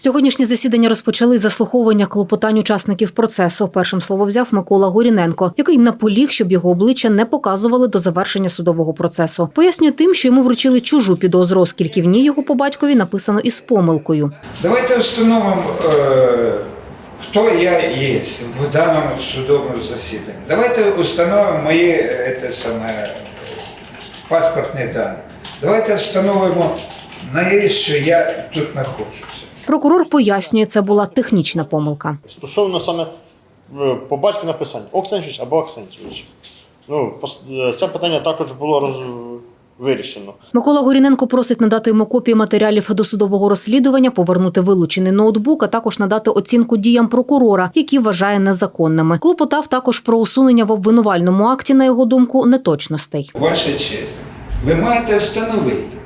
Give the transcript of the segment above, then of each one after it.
Сьогоднішнє засідання розпочали заслуховування клопотань учасників процесу. Першим слово взяв Микола Горіненко, який наполіг, щоб його обличчя не показували до завершення судового процесу. Пояснює тим, що йому вручили чужу підозру, оскільки в ній його по батькові написано із помилкою. Давайте установимо, е, хто я є в даному судовому засіданні. Давайте установимо мої е, те саме, паспортні дані. Давайте встановимо навіщо я тут знаходжуся. Прокурор пояснює, це була технічна помилка. Стосовно саме е, по батьку написання Оксенчич або Аксентьович. Ну, е, це питання також було роз... вирішено. Микола Горіненко просить надати йому копії матеріалів досудового розслідування, повернути вилучений ноутбук, а також надати оцінку діям прокурора, які вважає незаконними. Клопотав також про усунення в обвинувальному акті, на його думку, неточностей. Ваша честь, ви маєте встановити,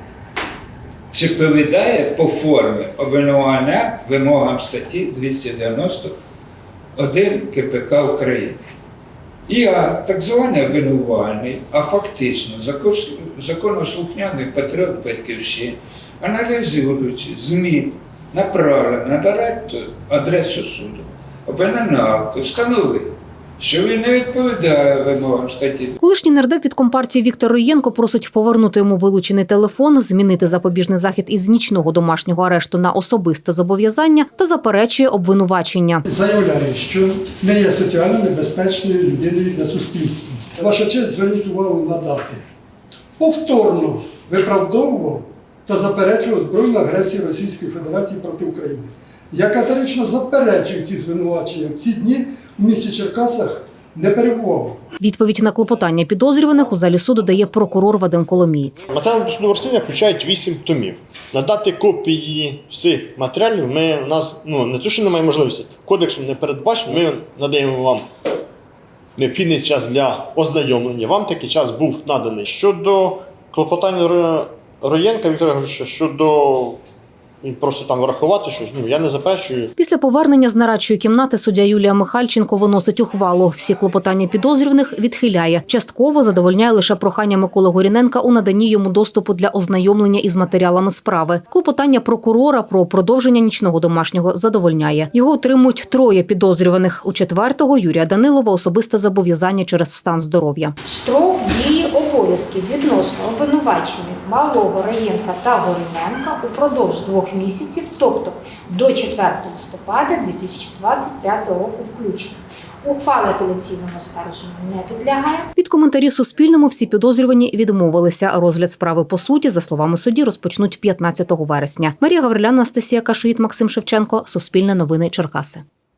чи відповідає по формі обвинувальний акт вимогам статті 291 КПК України. Я так званий обвинувальний, а фактично законослухняний патріот батьківщини, аналізуючи змін направлено надати адресу суду, обвинувальний акт встановив, що він не відповідає вимогам статті Колишній нардеп від компартії Віктор Роєнко просить повернути йому вилучений телефон, змінити запобіжний захід із нічного домашнього арешту на особисте зобов'язання та заперечує обвинувачення. Заявляю, що не є соціально небезпечною людиною для суспільства. Ваша честь, зверніть увагу на дати. Повторно виправдовував та заперечував збройну агресію Російської Федерації проти України. Я категорично заперечую ці звинувачення. В ці дні в місті Черкасах не перебував. Відповідь на клопотання підозрюваних у залі суду дає прокурор Вадим Коломієць. Матеріали досудового розслідування включають 8 томів. Надати копії всіх матеріалів ми у нас ну не то, що немає можливості, кодексом не передбачено. Ми надаємо вам необхідний час для ознайомлення. Вам такий час був наданий. Щодо клопотання Роєнка Віктора Григоровича, щодо він просить там врахувати щось. Ну я не заперечую. Після повернення з нарадчої кімнати суддя Юлія Михальченко виносить ухвалу. Всі клопотання підозрюваних відхиляє. Частково задовольняє лише прохання Миколи Горіненка у наданні йому доступу для ознайомлення із матеріалами справи. Клопотання прокурора про продовження нічного домашнього задовольняє. Його отримують троє підозрюваних. У четвертого Юрія Данилова особисте зобов'язання через стан здоров'я. Строк дії обов'язків відносно обвинувачених Малого, Раєнка та Горіненка упродовж двох місяців, тобто до 4 листопада 2025 року включно. Ухвала апеляційному скарженню не підлягає. Від коментарів Суспільному всі підозрювані відмовилися. Розгляд справи по суті, за словами судді, розпочнуть 15 вересня. Марія Гавриляна, Анастасія Кашуїт, Максим Шевченко. Суспільне новини Черкаси.